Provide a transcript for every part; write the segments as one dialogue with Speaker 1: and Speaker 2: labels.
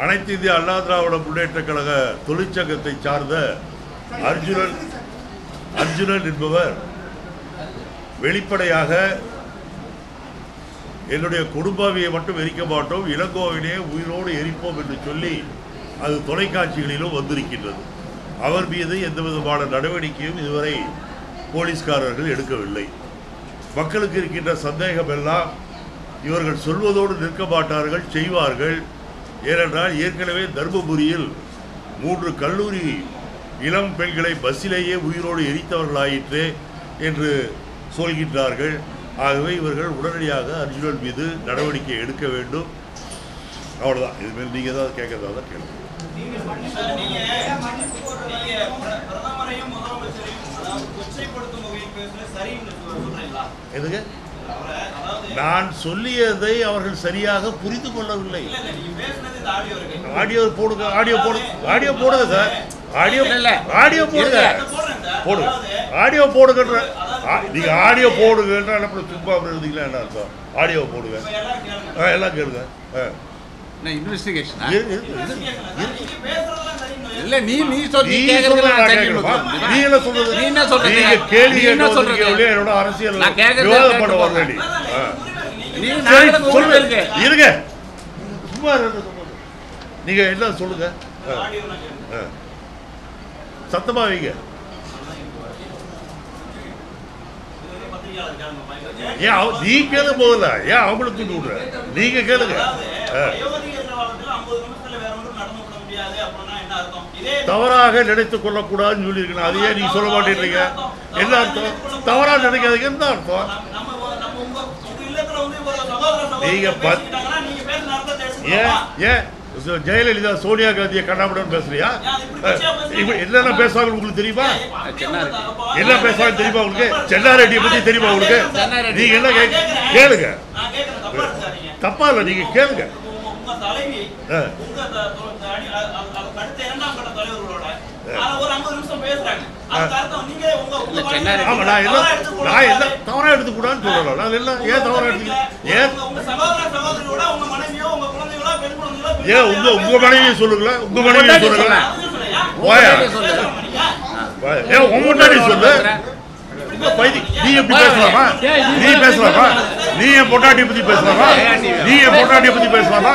Speaker 1: அனைத்து இந்திய அண்ணா திராவிட முன்னேற்ற கழக தொழிற்சங்கத்தை சார்ந்த அர்ஜுனன் அர்ஜுனன் என்பவர் வெளிப்படையாக என்னுடைய குடும்பாவியை மட்டும் எரிக்க மாட்டோம் இளங்கோவினை உயிரோடு எரிப்போம் என்று சொல்லி அது தொலைக்காட்சிகளிலும் வந்திருக்கின்றது. அவர் மீது எந்த விதமான நடவடிக்கையும் இதுவரை போலீஸ்காரர்கள் எடுக்கவில்லை. மக்களுக்கு இருக்கின்ற சந்தேகம் எல்லாம் இவர்கள் சொல்வதோடு நிற்க மாட்டார்கள் செய்வார்கள். ஏனென்றால் ஏற்கனவே தர்மபுரியில் மூன்று கல்லூரி இளம் பெண்களை பஸ்ஸிலேயே உயிரோடு எரித்தவர்களாயிற்று என்று சொல்கின்றார்கள். ஆகவே இவர்கள் உடனடியாக அர்ஜுனன் மீது நடவடிக்கை எடுக்க வேண்டும். அவ்வளோதான் இதுமாரி நீங்கள் தான் கேட்கறதா தான் கேளுங்க. எதுங்க நான் சொல்லியதை அவர்கள் சரியாக புரிந்து கொள்ளவில்லை.
Speaker 2: ஆடியோ
Speaker 1: போடுங்க ஆடியோ போடு ஆடியோ போடுங்க சார். ஆடியோ
Speaker 3: இல்ல, இல்ல.
Speaker 1: ஆடியோ போடுங்க. போடுங்க ஆடியோ போடுங்கன்ற ஆ- நீங்க ஆடியோ போடுங்கன்ற அப்புறம் சும்மா இருந்தீங்களா என்ன அர்த்தம்? ஆடியோ போடுங்க. எல்லாம் கேளுங்க. ஆ.
Speaker 3: இன்வெஸ்டிகேஷன் இல்ல நீ நீ சொல்
Speaker 1: நீ
Speaker 3: கேக்குறது
Speaker 1: என்ன சொல்றது?
Speaker 3: நீ என்ன சொல்றது?
Speaker 1: நீங்க கேள்வி
Speaker 3: என்ன
Speaker 1: கேட்டு
Speaker 3: சொல்றது?
Speaker 1: என்னோட அரசியல்
Speaker 3: நான் கேட்கறத
Speaker 1: விவாதம் பண்ண
Speaker 3: போறேன்.
Speaker 1: வரல நீ. சொல்லுங்க. இருங்க சும்மா. நீங்க என்ன சொல்லுங்க. சத்தமா வைங்க. ஏன் அவ- நீ கேளு முதல்ல ஏன் அவங்களுக்கு தூண்டி விடுற நீங்க கேளுங்க
Speaker 2: அதாவது
Speaker 1: ஆ.
Speaker 2: வயோதிகர் காலத்துல 50 நிமிஷத்துல வேற ஒன்றும் நடந்து விட முடியாது அப்படின்னா என்ன அர்த்தம்
Speaker 1: தவறாக நினைத்துக் கொள்ளக்கூடாதுன்னு சொல்லியிருக்கணும் அதையே நீ சொல்ல மாட்டேன்றீங்க. என்ன அர்த்தம்? தவறா நினைக்காதீங்க. என்ன அர்த்தம்? நீங்க பத்-
Speaker 2: நீங்க அர்த்தத்தை
Speaker 1: ஏன்? ஏன் ஜெயலலிதா சோனியா காந்தியை கண்ணாமடம் பேசுறியா? இப்ப என்னென்ன பேசுவாங்க உங்களுக்கு தெரியுமா. என்ன பேசுவாங்க தெரியுமா உங்களுக்கு? சென்னாரெட்டியை பத்தி தெரியுமா உங்களுக்கு. நீங்க என்ன கேளுங்க.
Speaker 2: தப்பா
Speaker 1: இல்ல நீங்க கேளுங்க. ஆமா நான் என்ன நான் என்ன. தவறா எடுத்துக்கூடாதுன்னு சொல்லலாம் நான் என்ன ஏன் தவறா எடுத்துக்க ஏன் ஏன் உங்க உங்க மனைவியை சொல்லுங்களேன் உங்க மனைவியை சொல்லுங்களேன் ஏன் உங்க முன்னாடி சொல்லு நீ எப்படி பேசலாமா நீ பேசலாமா நீ என் பொட்டாட்டியை பத்தி பேசலாமா நீ என் பொட்டாட்டியை பத்தி பேசலாமா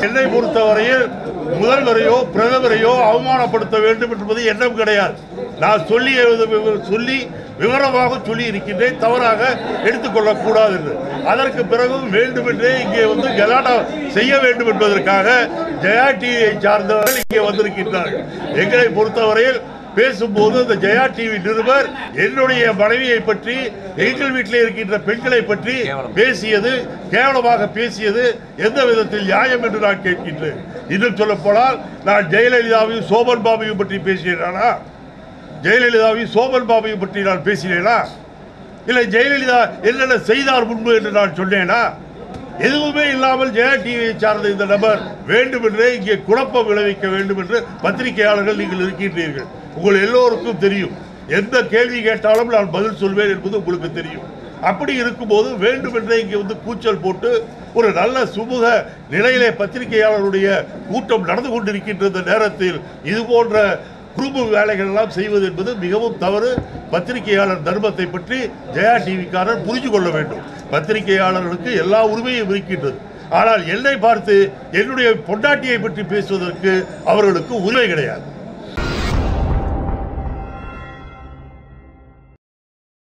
Speaker 1: சென்னை பொறுத்தவரையில் முதல்வரையோ பிரதமரையோ அவமானப்படுத்த வேண்டும் என்பது எண்ணம் கிடையாது. நான் சொல்லி சொல்லி விவரமாக சொல்லி இருக்கின்றேன். தவறாக எடுத்துக்கொள்ளக்கூடாது என்று. அதற்கு பிறகும் வேண்டுமென்றே இங்கே வந்து கலாட்டா செய்ய வேண்டும் என்பதற்காக ஜெயா டிவியை சார்ந்தவர்கள் இங்கே வந்திருக்கின்றார்கள். எங்களை பொறுத்தவரையில் பேசும்போது அந்த ஜெயா டிவி நிருபர் என்னுடைய மனைவியை பற்றி எங்கள் வீட்டில் இருக்கின்ற பெண்களை பற்றி பேசியது கேவலமாக பேசியது எந்த விதத்தில் நியாயம் என்று நான் கேட்கின்றேன். இன்னும் சொல்ல போனால் நான் ஜெயலலிதாவையும் சோபன் பாபையும் பற்றி பேசினேனா ஜெயலலிதாவையும் சோபன் பாபையும் பற்றி நான் பேசினேனா? இல்லை ஜெயலலிதா என்னென்ன செய்தார் முன்பு என்று நான் சொன்னேனா? எதுவுமே இல்லாமல் ஜெயா டிவியை சார்ந்த இந்த நபர் வேண்டுமென்றே இங்கே குழப்பம் விளைவிக்க வேண்டும் என்று பத்திரிகையாளர்கள் நீங்கள் இருக்கின்றீர்கள். உங்கள் எல்லோருக்கும் தெரியும். எந்த கேள்வி கேட்டாலும் நான் பதில் சொல்வேன் என்பது உங்களுக்கு தெரியும். அப்படி இருக்கும்போது வேண்டுமென்றே இங்கே வந்து கூச்சல் போட்டு ஒரு நல்ல சுமூக நிலையிலே பத்திரிகையாளருடைய கூட்டம் நடந்து கொண்டிருக்கின்ற இந்த நேரத்தில். இது போன்ற குறும்பு வேலைகள் எல்லாம் செய்வது என்பது மிகவும் தவறு. பத்திரிகையாளர் தர்மத்தை பற்றி ஜெயா டிவிக்காரர் புரிந்து கொள்ள வேண்டும். பத்திரிகையாளர்களுக்கு எல்லா உரிமையும் இருக்கின்றது. ஆனால் என்னை பார்த்து என்னுடைய பொண்டாட்டியை பற்றி பேசுவதற்கு அவர்களுக்கு உரிமை கிடையாது.